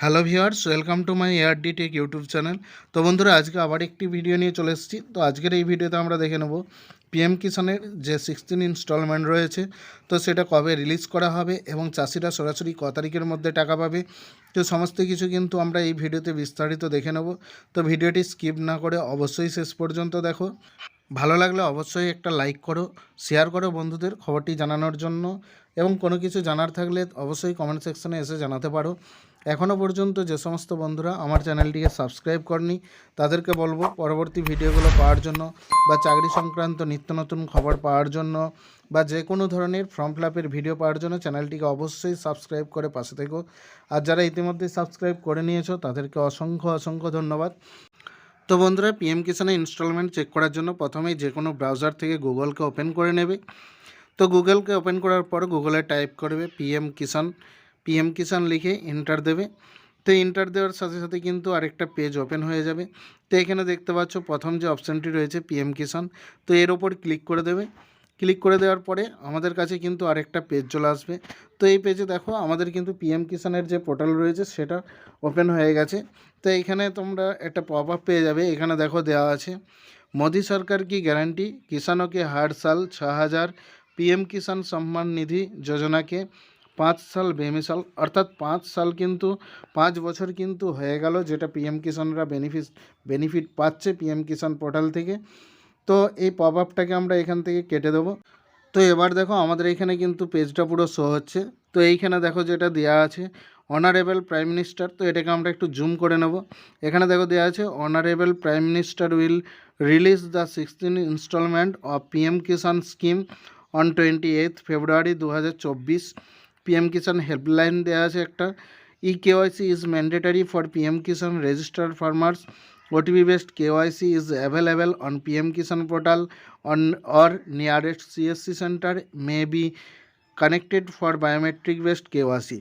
Hello viewers, welcome to my এয়ারডি tech YouTube channel. তো বন্ধুরা, আজকে আবার একটি ভিডিও নিয়ে চলে এসেছি। তো আজকের এই ভিডিওতে আমরা দেখে নেব পিএম কিষানের যে সিক্সটিন ইনস্টলমেন্ট রয়েছে, তো সেটা কবে রিলিজ করা হবে এবং চাষিরা সরাসরি ক তারিখের মধ্যে টাকা পাবে। তো সমস্ত কিছু কিন্তু আমরা এই ভিডিওতে বিস্তারিত দেখে নেব। তো ভিডিওটি স্কিপ না করে অবশ্যই শেষ পর্যন্ত দেখো। ভালো লাগলে অবশ্যই একটা লাইক করো শেয়ার করো বন্ধুদের খবরটি জানানোর জন্য। এবং কোনো কিছু জানার থাকলে অবশ্যই কমেন্ট সেকশনে এসে জানাতে পারো। এখনও পর্যন্ত যে সমস্ত বন্ধুরা আমার চ্যানেলটিকে সাবস্ক্রাইব করনি, তাদেরকে বলব পরবর্তী ভিডিওগুলো পাওয়ার জন্য বা চাকরি সংক্রান্ত নিত্য নতুন খবর পাওয়ার জন্য বা যে কোনো ধরনের ফর্ম ফিল আপের ভিডিও পাওয়ার জন্য চ্যানেলটিকে অবশ্যই সাবস্ক্রাইব করে পাশে থেকো। আর যারা ইতিমধ্যে সাবস্ক্রাইব করে নিয়েছো, তাদেরকে অসংখ্য অসংখ্য ধন্যবাদ। তো বন্ধুরা পিএম কিষানে ইনস্টলমেন্ট চেক করার জন্য প্রথমেই যে কোনো ব্রাউজার থেকে গুগলকে ওপেন করে নেবে। তো গুগলকে ওপেন করার পর গুগলে টাইপ করবে পিএম কিষান পিএম কিষাণ লিখে এন্টার দেবে। তো এন্টার দেওয়ার সাথে সাথে কিন্তু আরেকটা পেজ ওপেন হয়ে যাবে। তো এখানে দেখতে পাচ্ছ প্রথম যে অপশানটি রয়েছে পিএম কিষান তো এর ওপর ক্লিক করে দেবে। ক্লিক করে দেওয়ার পরে আমাদের কাছে কিন্তু আরেকটা পেজ চলে আসবে। তো এই পেজে দেখো আমাদের কিন্তু পিএম কিষানের যে পোর্টাল রয়েছে সেটা ওপেন হয়ে গেছে। তো এখানে তোমরা একটা পপ আপ পেয়ে যাবে। এখানে দেখো দেওয়া আছে, মোদী সরকার কি গ্যারান্টি কিষানকে হার সাল ছ হাজার পিএম কিষান সম্মান নিধি যোজনাকে পাঁচ সাল বেমিসাল অর্থাৎ পাঁচ সাল কিন্তু, পাঁচ বছর কিন্তু হয়ে গেল যেটা পিএম কিষানরা বেনিফিট বেনিফিট পাচ্ছে পিএম কিষান পোর্টাল থেকে। তো এই পপ আপটাকে আমরা এখান থেকে কেটে দেবো। তো এবার দেখো আমাদের এখানে কিন্তু পেজটা পুরো শো হচ্ছে। তো এইখানে দেখো যেটা দেওয়া আছে অনারেবল প্রাইম মিনিস্টার তো এটাকে আমরা একটু জুম করে নেব। এখানে দেখো দেওয়া আছে honourable prime minister will release the sixteen instalment of PM Kisan scheme on twenty eighth February দু হাজার চব্বিশ পিএম কিষান হেল্পলাইন দেওয়া আছে একটা। E KYC is mandatory for PM Kisan registered farmers OTP based KYC is available on PM Kisan portal on or nearest CSC centre may be connected for biometric based KYC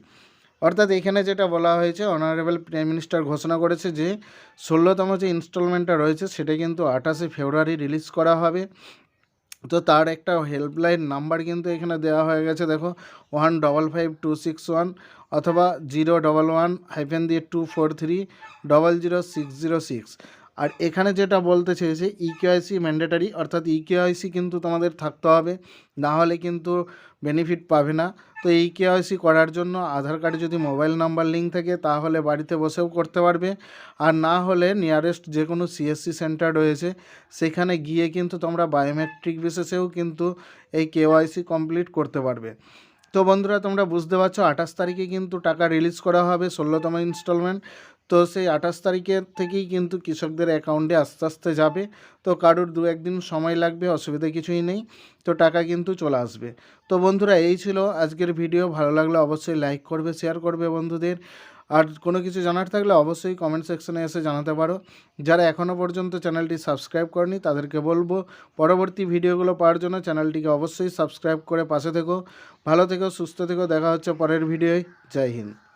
অর্থাৎ এখানে যেটা বলা হয়েছে honourable prime minister ঘোষণা করেছে যে, ষোলোতম যে ইনস্টলমেন্টটা রয়েছে, সেটা কিন্তু আঠাশে ফেব্রুয়ারি রিলিজ করা হবে। তো তার একটা হেল্পলাইন নাম্বার কিন্তু এখানে দেওয়া হয়ে গেছে, দেখো one double five two six one অথবা জিরো ডবল ওয়ান হাইফেন দিয়ে two four three double zero six zero six আর এখানে যেটা বলতে চেয়েছে ইকেআইসি ম্যান্ডেটারি অর্থাৎ ইকেআইসি কিন্তু তোমাদের থাকতে হবে, না হলে কিন্তু বেনিফিট পাবে না। তো এই কেওয়াইসি করার জন্য আধার কার্ডে যদি মোবাইল নাম্বার লিঙ্ক থাকে, তাহলে বাড়িতে বসেও করতে পারবে। আর না হলে নিয়ারেস্ট যে কোনো সিএসসি সেন্টার রয়েছে, সেখানে গিয়ে কিন্তু তোমরা বায়োমেট্রিক বেসিসেও কিন্তু এই কেওয়াইসি কমপ্লিট করতে পারবে। তো বন্ধুরা, তোমরা বুঝতে পারছ, আঠাশ তারিখে কিন্তু টাকা রিলিজ করা হবে, ষোলোতম ইনস্টলমেন্ট তো সেই আঠাশ তারিখের থেকেই কিন্তু কৃষকদের অ্যাকাউন্টে আস্তে আস্তে যাবে। তো কারোর দু একদিন সময় লাগবে, অসুবিধা কিছুই নেই। তো টাকা কিন্তু চলে আসবে। তো বন্ধুরা, এই ছিল আজকের ভিডিও ভালো লাগলে অবশ্যই লাইক করবে শেয়ার করবে বন্ধুদের। আর কোনো কিছু জানার থাকলে অবশ্যই কমেন্ট সেকশনে এসে জানাতে পারো। যারা এখনও পর্যন্ত চ্যানেলটি সাবস্ক্রাইব করেনি, তাদেরকে বলব, পরবর্তী ভিডিওগুলো পাওয়ার জন্য চ্যানেলটিকে অবশ্যই সাবস্ক্রাইব করে পাশে থেকো। ভালো থেকো, সুস্থ থেকো। দেখা হচ্ছে পরের ভিডিওয় জয় হিন্দ।